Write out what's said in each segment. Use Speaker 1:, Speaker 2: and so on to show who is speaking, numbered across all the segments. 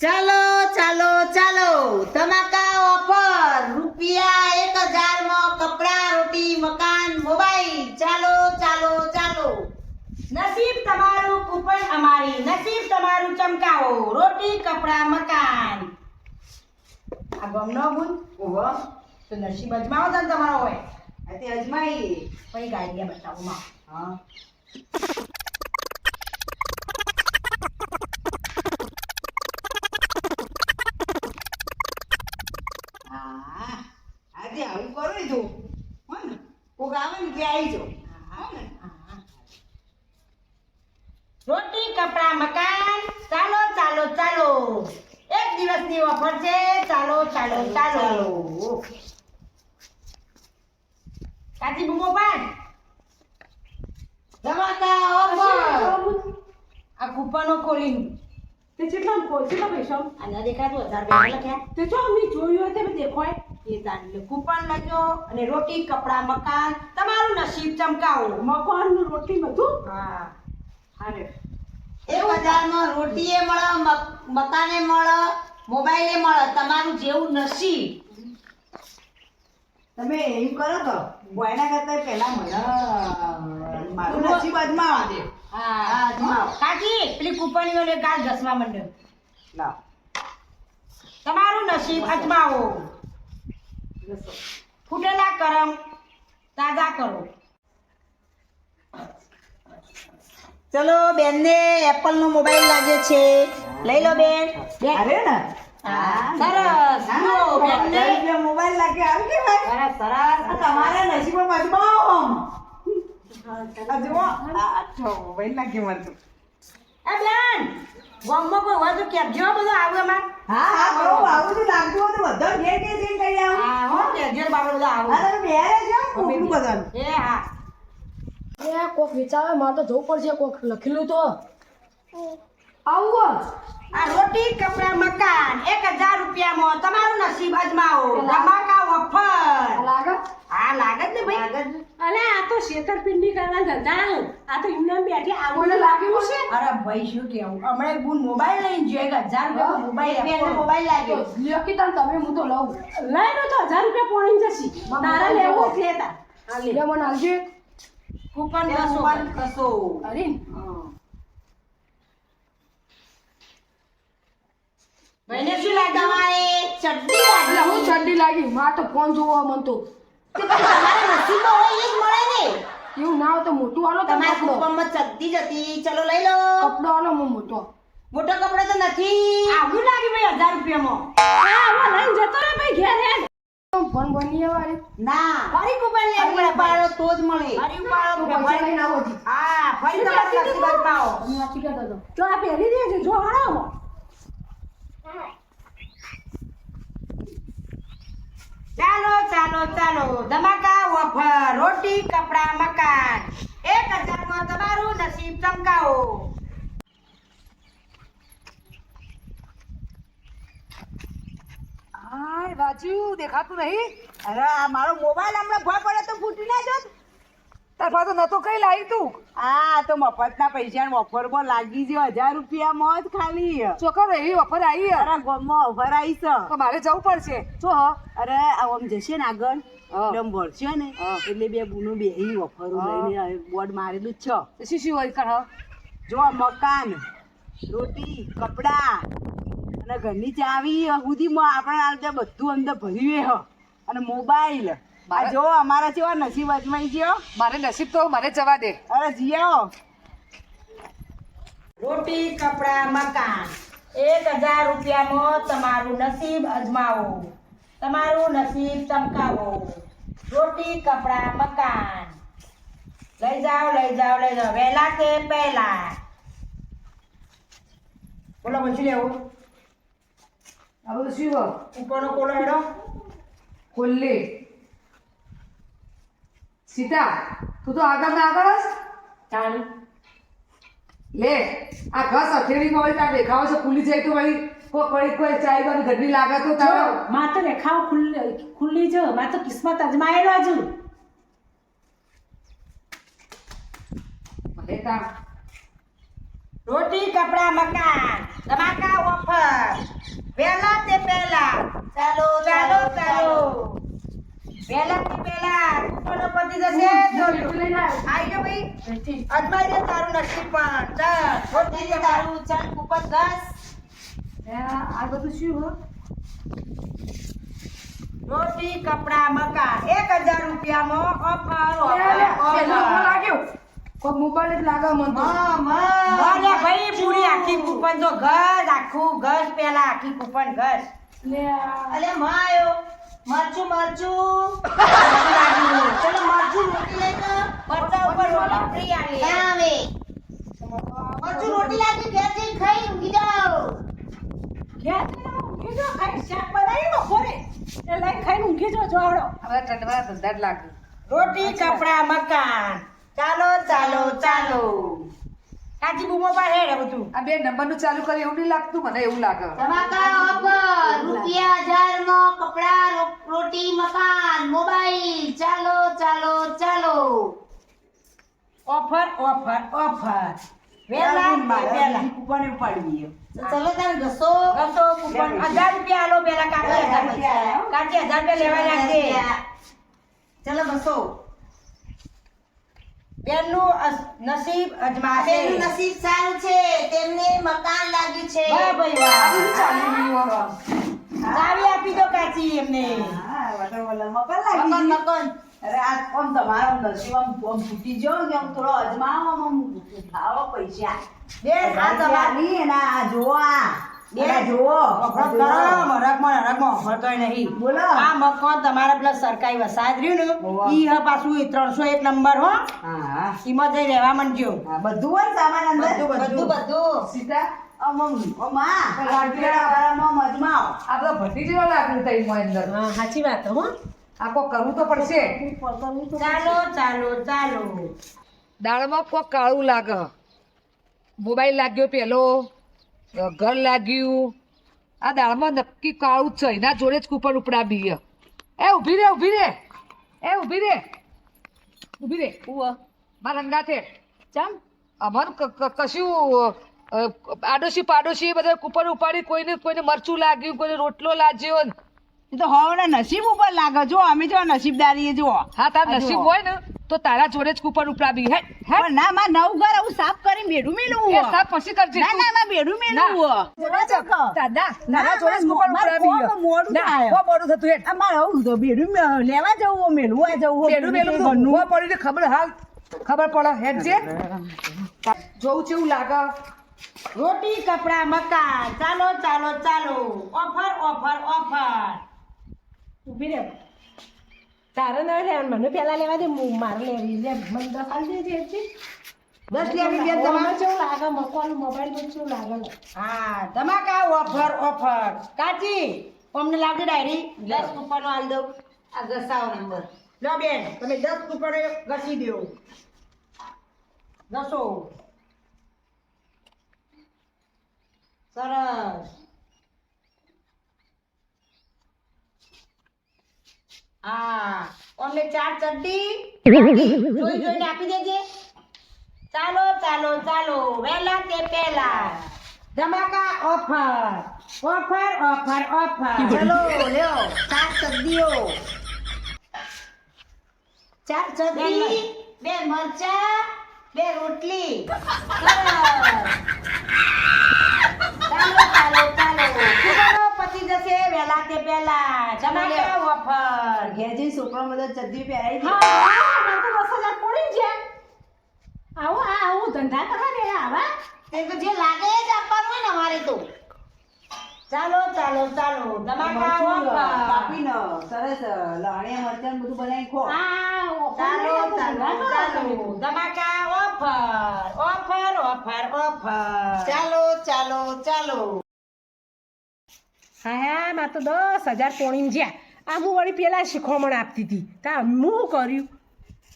Speaker 1: ચાલો ચાલો ચાલો. તમાકા ઓફર રૂપિયા એક હજારમાં કપડા, રોટી, મકાન, મોબાઈલ. ચાલો ચાલો ચાલો.
Speaker 2: નસીબ તમારું કૂપન અમારી, નસીબ તમારું ચમકાવો. રોટી, કપડા, મકાન. આ ગમ ન ભૂલ
Speaker 1: ઓહો
Speaker 2: તો નસીબ અજમાવો તો ને તમારો હોય.
Speaker 1: તે અજમાઈ
Speaker 2: પછી ગાડી બતાવો, માં.
Speaker 1: હા. આવે જો
Speaker 2: રોટી કપડા મકાન ચાલો ચાલો ચાલો. એક દિવસની ઓફર છે. ચાલો ચાલો ચાલો. કાચી બુમો પાડ
Speaker 1: ધમાકા ઓફર.
Speaker 2: આ કૂપનો ખોલી
Speaker 3: તે કેટલા કો- કેટલા પૈસા?
Speaker 2: આના દેખાતું હજાર રૂપિયા લખ્યા.
Speaker 3: તે જો અમે જોયું હોય તે દેખાય
Speaker 2: એ કૂપન લેજો અને રોટી કપડા મકાન તમારું નસીબ ચમકાવો.
Speaker 3: મકાન રોટી બધું?
Speaker 2: હા.
Speaker 3: અરે
Speaker 1: એ બજારમાં રોટીએ મળે મકાને મળે મોબાઈલે મળે તમારું જેવું નસીબ. તમે એમ કરો તો બોયના કરતા પહેલા મને મારું નસીબ અજમાવા દે.
Speaker 2: હા.
Speaker 1: અજમાવો.
Speaker 2: કાકી પેલી કૂપનીઓને ગાલ ઘસવા માંડ્યો તમારું નસીબ અજમાવો. ફૂટેલા કરમ તાજા કરો.
Speaker 1: ચલો બેનને એપલ નો મોબાઈલ લાગે છે. લઈ લો બેન. અરે ને?
Speaker 2: સરસ.
Speaker 1: મોબાઈલ લાગે આવી કે ભાઈ?
Speaker 2: સરસ
Speaker 1: તમારા નસીબમાં અજમાવો આ જુઓ. મોબાઈલ લાગે મને તો.
Speaker 2: એ બેન. ગામમાં કોઈ હોય તો કહેજો બધો આવું એમાં
Speaker 1: હા હા બરો આવું તો લાગતું હોય તો બધા ઘેર ઘેર જઈને કહી આવું.
Speaker 2: હા હો કહેજો બાબા બધું
Speaker 1: હા
Speaker 2: આવું.
Speaker 1: તમે બે રહેજો કોકનું બધાનું.
Speaker 2: એ હા.
Speaker 3: એ કોક વિચારે મારે તો જવું પડશે કોક લખેલું તો. આવું
Speaker 2: આ રોટી કપડા મકાન. એક હજાર રૂપિયામાં તમારું નસીબ અજમાવો. ધમાકા ઓફર.
Speaker 3: લાગે?
Speaker 2: હા લાગે જ ને ભાઈ.
Speaker 3: અરે આ તો છેતરપિંડી કરવા ધંધા આ તો એમને બેઠી આવું લાગ્યું છે.
Speaker 2: અરે ભાઈ શું કેવું? હમણાં એક બુન મોબાઈલ લઈને જો એક હજાર રૂપિયા મોબાઈલ
Speaker 1: મોબાઈલ લાગ્યો
Speaker 3: લ્યો તને તમે હું તો લઉં. લઈ લો તો હજાર રૂપિયા પોણી જશે. તારા લેવો. લેતા. લે. મને આલજે
Speaker 2: કૂપન કસો
Speaker 1: કસો
Speaker 3: અરે.
Speaker 2: ભાઈને શું લાગે
Speaker 1: તમારે? ચડ્ડી લાગી.
Speaker 3: હું ચડ્ડી લાગી. માં તો ફોન જોવા મન તો
Speaker 1: તમારા નસીબમાં હોય એ જ મળે ને.
Speaker 3: એવું ના હોય તો મોટું આલો તો
Speaker 1: તમારા કુપનમાં ચડ્ડી જ ચલો લઈ લો.
Speaker 3: કપડો આલો મને મોટો.
Speaker 1: મોટો કપડો તો નથી.
Speaker 2: આવું લાગી ભાઈ હજાર રૂપિયામાં.
Speaker 3: હા હવે લઈને જતો રે ભાઈ ઘેર હેડ ફોન બની વાળી
Speaker 1: ના.
Speaker 2: ફરી કુપન લે
Speaker 1: ઉપાડો તો જ મળે.
Speaker 2: ફરી
Speaker 3: પાડો કુપન લઈને આવો જી.
Speaker 2: હા ફરી તમારું
Speaker 3: હું વાંચી જો આ પહેરી દેજો જો હાલો
Speaker 2: ચાલો ચાલો ધમાકા ઓફર રોટી, કપડા, મકાન. એક હજારમાં તમારું નસીબ ચમકાવો.
Speaker 3: હા રાજુ દેખાતું નહીં?
Speaker 1: અરે, આ મારો મોબાઈલ હમણાં ભર પડે તો ફૂટી ના જોત.
Speaker 3: તાર તો નતો કઈ લાવી તું?
Speaker 1: આ તો મફતના પૈસા ઓફરમાં લાગી ગયો હજાર રૂપિયામાં જ ખાલી.
Speaker 3: ચોકર એવી ઓફર આવી.
Speaker 1: અરે ગોમમાં ઓફર આવી છે.
Speaker 3: તો મારે જવું પડશે. જો હ.
Speaker 1: અરે આમ જશે ને આગળ. એકદમ વળશે ને? એટલે બે બુનો બે ઓફર. લઈને બોર્ડ મારેલું જ છે.
Speaker 3: શું શું હોય કર?
Speaker 1: જો મકાન રોટી કપડા અને ઘરની ચાવી સુધીમાં આપણે આ બધું અંદર ભર્યું હ. અને મોબાઈલ. આ જો અમારા જેવા નસીબ અજમાઈ ગયો.
Speaker 3: મારે નસીબ તો મને જવા દે.
Speaker 1: અરે જીયાઓ
Speaker 2: રોટી કપડા મકાન. એક હજાર રૂપિયામાં તમારું નસીબ અજમાવો. તમારું નસીબ ચમકાવો. રોટી કપડા મકાન. લઈ જાઓ લઈ જાઓ લઈ જાઓ. વહેલા કે પહેલા? બોલો પછી લેવું.
Speaker 3: આ બધું શું?
Speaker 2: ઉપરનો કોલો હેડો.
Speaker 3: ખોલ્લે સીતા તું તો આગળ ને આગળ જ
Speaker 2: ચાલુ
Speaker 3: લે આ ઘસ હથેળીમાં હોય તાર દેખાવ છે ખુલ્લી જાય તો વળી કોઈ વળી કોઈ ચાય બાની ઘરની લાગે તો તારો.
Speaker 2: માં તો રેખાઓ ખુલ્લી ખુલ્લી છે માં તો કિસ્મત અજમાયેલો હજુ
Speaker 3: મને
Speaker 2: રોટી કપડા મકાન ધમાકા ઓફર. પહેલા તે પહેલા.
Speaker 1: ચાલો
Speaker 2: ચાલો ચાલો. પહેલા થી પહેલા કૂપનો પતી જશે. આવી ગયો ભાઈ અજમાઈ દે તારું નસીબ પણ. ચાલ છોડી
Speaker 1: દે તારું ચાલ કૂપન દસ
Speaker 3: આ બધું શું હો?
Speaker 2: રોટી કપડા મકાન. એક હજાર રૂપિયામાં ઓફર ઓફર
Speaker 3: લાગ્યો. કોઈ મોબાઈલ જ લાગે મને તો.
Speaker 2: ભાઈ પૂરી આખી કૂપન તો ઘર આખું ઘર પેલા આખી કૂપન ઘર.
Speaker 1: અલે માં આયો. મરચું મરચું. ચલો મરચું રોટી લઈ તો
Speaker 2: મરચા ઉપર રોટી ફ્રી આવે.
Speaker 1: ક્યાં આવે મરચું રોટી લાગી ઘેર જઈને ખાઈ ઊંઘી જાઓ
Speaker 3: આ હવે ઠંડવા ધંધા જ લાગે.
Speaker 2: રોટી કપડા મકાન. ચાલો ચાલો ચાલો. કાચી બૂમો પર હેડે બધું.
Speaker 3: આ બે નંબરનું ચાલુ કરી એવું નહીં લાગતું મને એવું લાગે.
Speaker 1: ધમાકા ઓફર રૂપિયા હજાર નો કપડા રોટી મકાન મોબાઈલ ચાલો ચાલો ચાલો.
Speaker 2: Offer offer offer. વેલા વેલા.
Speaker 1: ચલો તારે ઘસો.
Speaker 2: ગસો કૂપન. હજાર રૂપિયા આલો પેલા કાકી હજાર રૂપિયા. કાકી હજાર રૂપિયા લેવા
Speaker 1: ચલો ઘસો.
Speaker 2: અસ- નસીબ અજમાશે.
Speaker 1: તેમનું નસીબ સારું છે તેમને મકાન લાગ્યું છે.
Speaker 2: વાહ ભાઈ વાહ ચાવી આપી દો કાચી એમને.
Speaker 1: મકાન મકાન
Speaker 4: અરે આ કોમ તમારો નસીબ આમ આમ ફૂટી ગયો કે આમ થોડો અજમાવો આમ ઉઠાવો પૈસા.
Speaker 2: બે.
Speaker 4: આ
Speaker 2: તમારે ને પાછું ત્રણસો એક નંબર હો. ઈમાં જઈ રહેવા માંડજો
Speaker 4: હા બધું હોય સામાન અંદર.
Speaker 2: બધું,
Speaker 3: સીતા
Speaker 2: સાચી વાત હો.
Speaker 3: આ કરવું તો પડશે.
Speaker 2: ચાલો ચાલો ચાલો.
Speaker 3: દાળમાં કોક કાળું લાગે. મોબાઈલ લાગ્યો પેલો. ઘર લાગ્યું. આ દાળમાં નક્કી કાળું છે એના જોડે જ કૂપન ઉપડા હે. એ ઊભી રે ઊભી રે. એ ઊભી રે. ઊભી રે. મારા રંગાથે ચમ? ક- કશું પાડોશી આડોશી પાડોશી બધા કુપર ઉપાડી કોઈને કોઈને મરચું લાગ્યું કોઈને રોટલો લાગ્યો
Speaker 4: તો હવના નસીબ ઉપર લાગે. જો અમે જો નસીબદારી જો
Speaker 3: હા તાર નસીબ. હોય ને તો તારા જોડે જ કુપર ઉપરાવી હે? હે?
Speaker 4: પણ ના માં નવ ઘર આવું સાફ કરી મેડું મેલું
Speaker 3: એ સાફ પછી કરજે
Speaker 4: ના ના માં મેડું મેલું
Speaker 3: ના. દાદા તારા જોડે જ કુપર હે.
Speaker 4: કોમ મોડું થાય.
Speaker 3: હો મોડું થતું હે?
Speaker 4: અમાર આવું તો મેડું લેવા જવું મેલવા જવું
Speaker 3: મેડું મેલું
Speaker 4: ઘરનું.
Speaker 3: ઊભા ખબર હાલ ખબર પડે હેડ જે. છે એવું લાગે.
Speaker 2: રોટી કપડા મકાન. ચાલો ચાલો ચાલો. Offer offer offer.
Speaker 5: ઊભી રહે તારે ન લેવાનું મને પેલા લેવા દે હું મારે લેવી લે. મને દસ આલી દેજે એટલી.
Speaker 2: દસ લેવી દે
Speaker 5: તમારે?
Speaker 2: તમારે
Speaker 5: કેવું લાગે મકવાનું મોબાઈલ પર કેવું લાગે.
Speaker 2: હા ધમાકા ઓફર ઓફર? કાચી અમને લાગે ડાયરી?
Speaker 1: દસ કૂપનો આલ દઉં. આ ઘસાવો નંબર.
Speaker 2: લો બેન તમે દસ કૂપનો ઘસી દો. ઘસો. સરસ. હા. અમને ચાર ચડ્ડી. જોઈ જોઈને આપી દેજે. ચાલો ચાલો ચાલો. વહેલા તે પહેલા? ધમાકા ઓફર. Offer offer offer.
Speaker 1: ચલો લ્યો. ચાર ચડ્ડીઓ. ચાર ચડ્ડી. બે મરચા. બે રોટલી.
Speaker 2: ચાલો ચાલો ચાલો. પતી જશે વહેલા તે પહેલા. ધમાકા ઓફર
Speaker 4: ઘેર છોકરાઓ બધા ચડ્ડી પહેરાઈ દે.
Speaker 5: હા મને તો દસ હજાર પડી છે. આવો આ આવો ધંધા કરવા દે આવા?
Speaker 1: એ તો જે લાગે જ આપવાનું હોય ને અમારે તો.
Speaker 2: ચાલો ચાલો ચાલો.
Speaker 4: કાપીને સરસ લણિયા મરચાં બધું બનાવી ખો.
Speaker 2: ચાલો ચાલો ચાલો. ધમાકા ઓફર ઓફર ઓફર ઓફર
Speaker 1: ચાલો ચાલો ચાલો.
Speaker 5: હા તો દસ હજાર પોણીમ જ્યાં. આ હું વળી પેલા શીખવામણ આપતી હતી. તા હું કર્યું?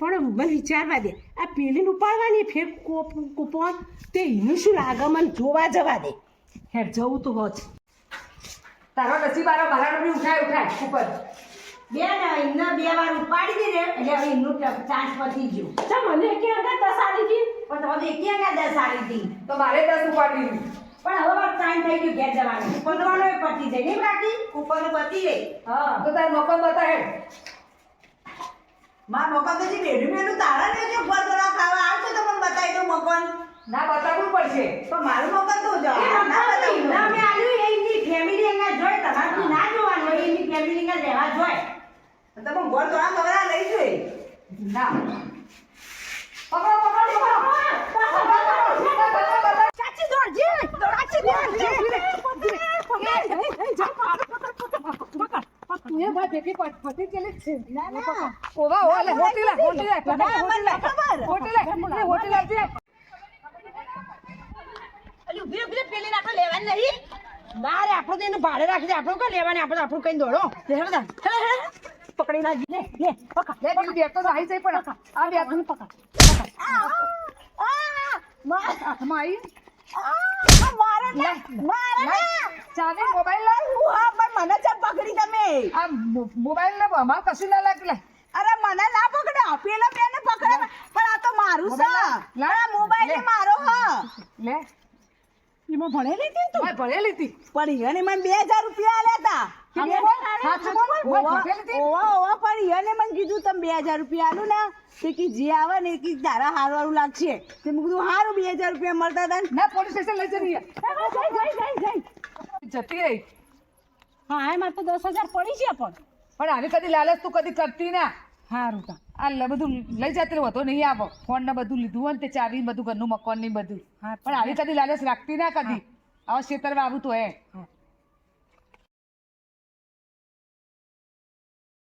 Speaker 5: પણ મને વિચારવા દે. આ પેલીને ઉપાડવાની ફેર કોપ- કૂપન? તે એનું શું લાગે જોવા જવા દે? હેર, જવું તો હોત.
Speaker 3: તારો નસીબ આરો મારા નંબરે ઉઠાય ઉઠાય કૂપન
Speaker 2: બેન એમને બે વાર ઉપાડી દીધે એટલે હવે એમનું ચાન્સ પતી ગયો.
Speaker 5: મને ક્યાં આગળ દસ આવી હતી?
Speaker 2: પણ તમે આગળ દસ આવી હતી.
Speaker 3: તો મારે દસ ઉપાડી
Speaker 2: ટાઈમ થઈ ગયો ઘેર જવાનું. પંદરવાનો એ પતી જાય નહીં બાકી
Speaker 1: ઉપરનું પતી ગઈ.
Speaker 2: હા.
Speaker 3: તો તાર મકાન બતા
Speaker 4: હે માં તો જે બેડું મેલું તારા ને જો ઉપર તો ના ખાવા આવશે તો મને બતાવી દો મકાન
Speaker 3: ના બતાવવું પડશે.
Speaker 4: પણ મારું મકાન તો જો. ના બતાવું.
Speaker 2: ના મે આલ્યું એની ફેમિલી એના જોય તમારું ના જોવાનું હોય એની ફેમિલી ને રહેવા જોય
Speaker 4: તો પણ ગોળ થોડા ખબર લઈ જોઈ
Speaker 3: ના. પકડો પકડો પકડો.
Speaker 5: એ ભાઈ ભેગી પતિ ગયેલી છે. ના ના.
Speaker 3: ઓવા ઓવા લે હોટી લે હોટી લે
Speaker 5: ના, મને
Speaker 3: હોટી લે હોટી લે આપજે.
Speaker 5: અલી ઊભી ઊભી પેલી નાખો લેવાની નહીં. ના રે આપણો તો એનું ભાડે રાખી દે આપણો કઈ લેવાની? આપણે આપણું કઈ દોડો. હેડો પકડી ના લે લે પકડ.
Speaker 3: લે પેલી બેગ તો આવી જાય પણ. આ બેગ
Speaker 5: આનું પકડ.
Speaker 3: હાથમાં આવી
Speaker 5: મારે.
Speaker 3: ચાવી મોબાઈલ લે
Speaker 4: હા પણ મને ચમ પકડી તમે.
Speaker 3: આ મોબાઈલ ને અમાર કશું ના લાગે
Speaker 4: અરે મને ના પકડો પેલા બેને પકડે. પણ આ તો મારું છે. આ મોબાઈલ મારો હ.
Speaker 3: લે.
Speaker 5: એમાં ભણેલી હતી તું?
Speaker 3: ભણેલી હતી.
Speaker 4: પણ એને મને બે હજાર રૂપિયા મને કીધું તમે બે હજાર રૂપિયા આલું ને. તે કી જે આવે ને કી તારા હારું હારું લાગશે. તે મેં કીધું હારું બે હજાર રૂપિયા મળતા હતા ને.
Speaker 3: ના પોલીસ સ્ટેશન લઈ જતી રહી.
Speaker 5: હા એમાં તો દસ હજાર પડી છે પણ.
Speaker 3: પણ આવી કદી લાલચ તું કદી કરતી ના.
Speaker 5: સારું કા
Speaker 3: આ લ- બધું લઈ જતી હતો નહીં આવો. ફોન ને બધું લીધું હોય ને તે ચાવી બધું ઘરનું મકાન ને બધું. પણ આવી કદી લાલચ રાખતી ના કદી. આવા છેતરવા આવું તો
Speaker 5: હા.